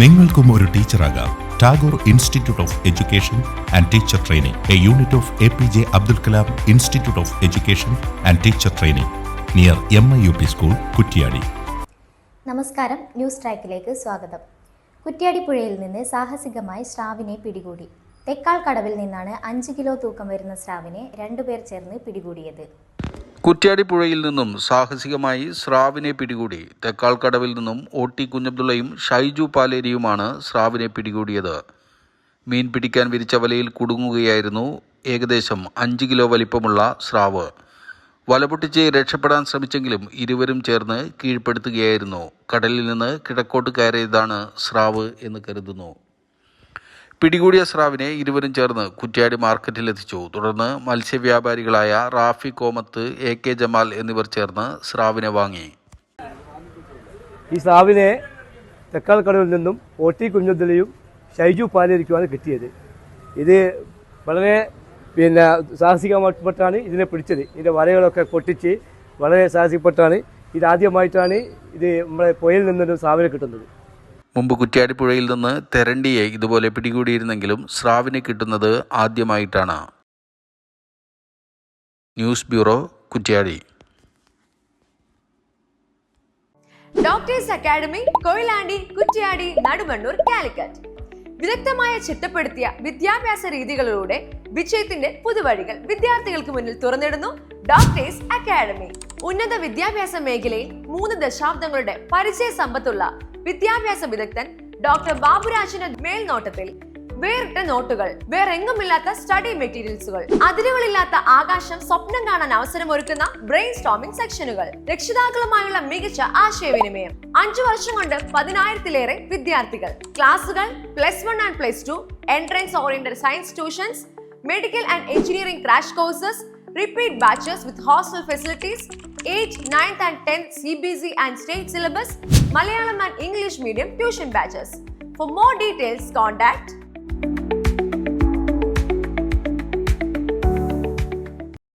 നിങ്ങൾക്കും ഒരു ടീച്ചറാകാം. Tagore institute of education and teacher training. A unit of A P J Abdul Kalam institute of education and teacher training. Near M I U P school Kuttiady. നമസ്കാരം. News ട്രാക്കിലേക്ക് സ്വാഗതം. കുറ്റിയാടി പുഴയിൽ നിന്ന് സാഹസികമായി സ്രാവിനെ പിടികൂടി. തെക്കാൾ കടവിൽ നിന്നാണ് അഞ്ച് കിലോ തൂക്കം വരുന്ന സ്രാവിനെ രണ്ടുപേർ ചേർന്ന് പിടികൂടിയത്. കുറ്റ്യാടി പുഴയിൽ നിന്നും സാഹസികമായി സ്രാവിനെ പിടികൂടി തെക്കാൾക്കടവിൽ നിന്നും ഒ ടി കുഞ്ഞബ്ദുള്ളയും ഷൈജു പാലേരിയുമാണ് സ്രാവിനെ പിടികൂടിയത്. മീൻ പിടിക്കാൻ വിരിച്ച വലയിൽ കുടുങ്ങുകയായിരുന്നു ഏകദേശം അഞ്ച് കിലോ വലിപ്പമുള്ള സ്രാവ്. വലപൊട്ടിച്ച് രക്ഷപ്പെടാൻ ശ്രമിച്ചെങ്കിലും ഇരുവരും ചേർന്ന് കീഴ്പ്പെടുത്തുകയായിരുന്നു. കടലിൽ നിന്ന് കിഴക്കോട്ട് കയറിയതാണ് സ്രാവ് എന്ന് കരുതുന്നു. പിടികൂടിയ സ്രാവിനെ ഇരുവരും ചേർന്ന് കുറ്റ്യാടി മാർക്കറ്റിലെത്തിച്ചു തുടർന്ന് മത്സ്യവ്യാപാരികളായ റാഫി കോമത്ത് എ കെ ജമാൽ എന്നിവർ ചേർന്ന് സ്രാവിനെ വാങ്ങി. ഈ സ്രാവിനെ തെക്കാൽക്കടവിൽ നിന്നും ഓട്ടി കുഞ്ഞുദ്ദലയും ഷൈജു പാലിരിക്കുവാണ് കിട്ടിയത്. ഇത് വളരെ പിന്നെ സാഹസികമായിട്ടാണ് ഇതിനെ പിടിച്ചത്. ഇതിന്റെ വലകളൊക്കെ പൊട്ടിച്ച് വളരെ സാഹസികപ്പെട്ടാണ് ഇതാദ്യമായിട്ടാണ് ഇത് നമ്മുടെ പുഴയിൽ നിന്നൊരു സ്രാവിനെ കിട്ടുന്നത്. മുമ്പ് കുറ്റ്യാടിപ്പുഴയിൽ നിന്ന് തെരണ്ടിയെ ഇതുപോലെ പിടികൂടിയിരുന്നെങ്കിലും സ്രാവിനെ കിട്ടുന്നത് ആദ്യമായിട്ടാണ്. News bureau Kuttiady. Doctors academy Koyilandy Kuttiady Nadumannur Calicut. വിദഗ്ധമായ ചിട്ടപ്പെടുത്തിയ വിദ്യാഭ്യാസ രീതികളിലൂടെ വിജയത്തിന്റെ പുതുവഴികൾ വിദ്യാർത്ഥികൾക്ക് മുന്നിൽ തുറന്നിടുന്നു ഡോക്ടേഴ്സ് അക്കാഡമി. ഉന്നത വിദ്യാഭ്യാസ മേഖലയിൽ മൂന്ന് ദശാബ്ദങ്ങളുടെ പരിചയ സമ്പത്തുള്ള വിദ്യാഭ്യാസ വിദഗ്ധൻ ഡോക്ടർ ബാബുരാജിന്റെ മേൽനോട്ടത്തിൽ വേറിട്ട നോട്ടുകൾ വേറെങ്ങുമില്ലാത്ത സ്റ്റഡി മെറ്റീരിയൽസുകൾ അതിരുകളില്ലാത്ത ആകാശം സ്വപ്നം കാണാൻ അവസരമൊരുക്കുന്ന ബ്രെയിൻ സ്റ്റോമിംഗ് സെക്ഷനുകൾ രക്ഷിതാക്കളുമായുള്ള മികച്ച ആശയവിനിമയം അഞ്ചു വർഷം കൊണ്ട് പതിനായിരത്തിലേറെ വിദ്യാർത്ഥികൾ. ക്ലാസുകൾ plus one and plus two entrance oriented science tuitions medical and engineering crash courses repeat batches with hostel facilities, 8th, 9th and 10th CBC and state syllabus, Malayalam and English medium tuition batches. For more details, contact